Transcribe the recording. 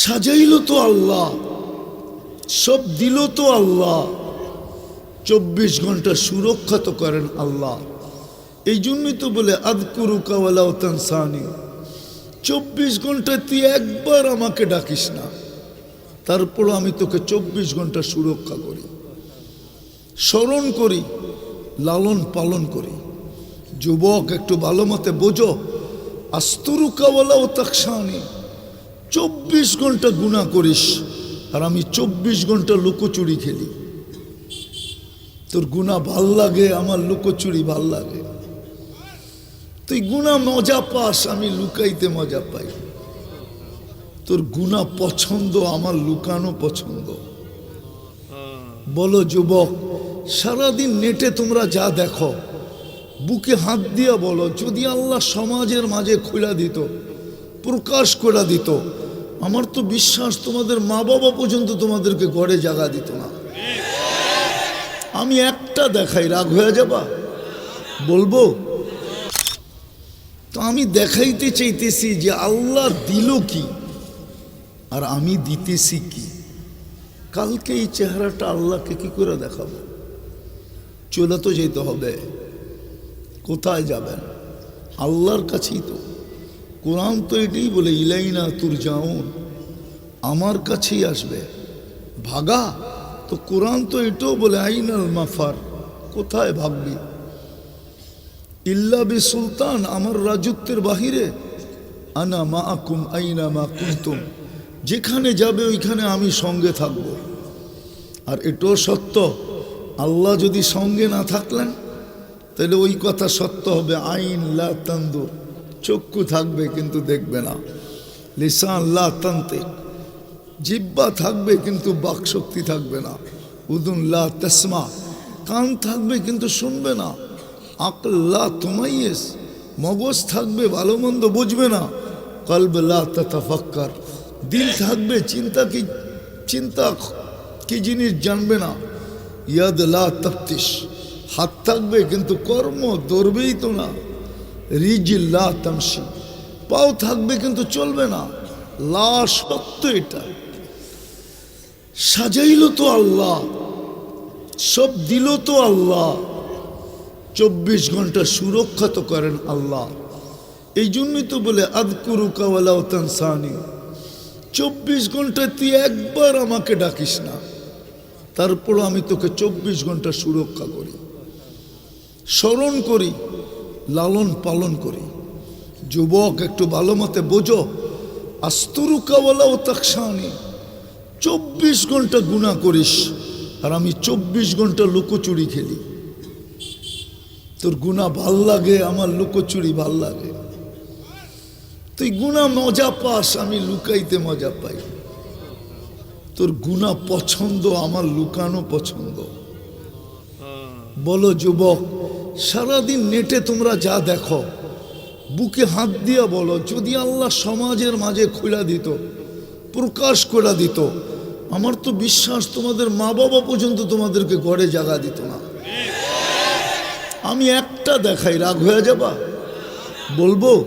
সাজাইল তো আল্লাহ, সব দিল তো আল্লাহ। চব্বিশ ঘণ্টা সুরক্ষা তো করেন আল্লাহ। এই জন্যই তো বলে আদকুরু কাওয়ালা তানসানি। চব্বিশ ঘণ্টা তুই একবার আমাকে ডাকিস না। তারপর আমি তোকে চব্বিশ ঘণ্টা সুরক্ষা করি। স্মরণ করি, লালন পালন করি। যুবক, একটু ভালো মতে বোঝো আস্তরু কাওয়ালা ও তাকসানি। চব্বিশ ঘণ্টা গুণা করিস, আর আমি চব্বিশ ঘণ্টা লুকোচুরি খেলি। তোর গুণা ভালো লাগে, আমার লুকোচুরি ভালো লাগে। তুই গুণা মজা পাস, আমি লুকাইতে মজা পাই। তোর গুণা পছন্দ, আমার লুকানো পছন্দ। বলো যুবক, সারাদিন নেটে তোমরা যা দেখো, বুকে হাত দিয়া বলো, যদি আল্লাহ সমাজের মাঝে খোলা দিত, প্রকাশ করে দিত আমার তো বিশ্বাস, তোমাদের মা বাবা পর্যন্ত তোমাদেরকে ঘরে জাগা দিত না। আমি একটা দেখাই, রাগ হয়ে যাবা? বলব? তো আমি দেখাইতে চাইতেছি যে আল্লাহ দিল কি, আর আমি দিতেছি কি। কালকে এই চেহারাটা আল্লাহকে কি করে দেখাবো? চলে তো যেতে হবে। কোথায় যাবেন? আল্লাহর কাছেই তো। কোরআন তো এটাই বলে, ইলাইনা তুর যাউন আমার কাছেই আসবে। ভাগা? তো কোরআন তো এটাও বলে, আইনাল মাফার। কোথায় ভাববি? ইল্লা বি সুলতান আমার রাজত্বের বাহিরে। আনা মা আকুম আইনা মা কুন্তুম। যেখানে যাবে, ওইখানে আমি সঙ্গে থাকব। আর এটাও সত্য, আল্লাহ যদি সঙ্গে না থাকলেন, তাহলে ওই কথা সত্য হবে, আইন লা তান্দুর। চক্ষু থাকবে কিন্তু দেখবে না। লিসান লা তান্তিক। জিব্বা থাকবে কিন্তু বাকশক্তি থাকবে না। উদুন লা তসমা। কান থাকবে কিন্তু শুনবে না। আকল্লা তোমাইয়েস। মগজ থাকবে ভালো মন্দ বুঝবে না। কলব লা তাতাফাক্কার। দিল থাকবে চিন্তা কি চিন্তা কি জিনিস জানবে না। ইয়াদ লা তফতিস হাত থাকবে কিন্তু কর্ম দৌড়বেই তো না। রিজিল্লা তামসি পাও থাকবে কিন্তু চলবে না। লা সত্য এটা। সাজাইল তো আল্লাহ। সব দিল তো আল্লাহ। চব্বিশ ঘণ্টা সুরক্ষা তো করেন আল্লাহ। এই জন্যই তো বলে আদকুরু কাওয়ালা চব্বিশ ঘণ্টা তুই একবার আমাকে ডাকিস না। তারপর আমি তোকে চব্বিশ ঘণ্টা সুরক্ষা করি। স্মরণ করি। লালন পালন করি। যুবক, একটু ভালো মতে বোঝো। আস্তরু কাওয়ালা ও তাকসানি চব্বিশ ঘণ্টা গুণা করিস, আর আমি চব্বিশ ঘণ্টা লুকোচুরি খেলি। তোর গুণা ভালো লাগে, আমার লুকোচুরি ভালো লাগে। তুই গুণা মজা পাস, আমি লুকাইতে মজা পাই। তোর গুণা পছন্দ, আমার লুকানো পছন্দ। বলো যুবক সারাদিন নেটে তোমরা যা দেখো, বুকে হাত দিয়া বলো, যদি আল্লাহ সমাজের মাঝে খোলা দিত, প্রকাশ করে দিত, আমার তো বিশ্বাস তোমাদের মা বাবা পর্যন্ত তোমাদেরকে গড়ে জাগা দিত না। আমি একটা দেখাই, রাগ হয়ে যাবা? বলব?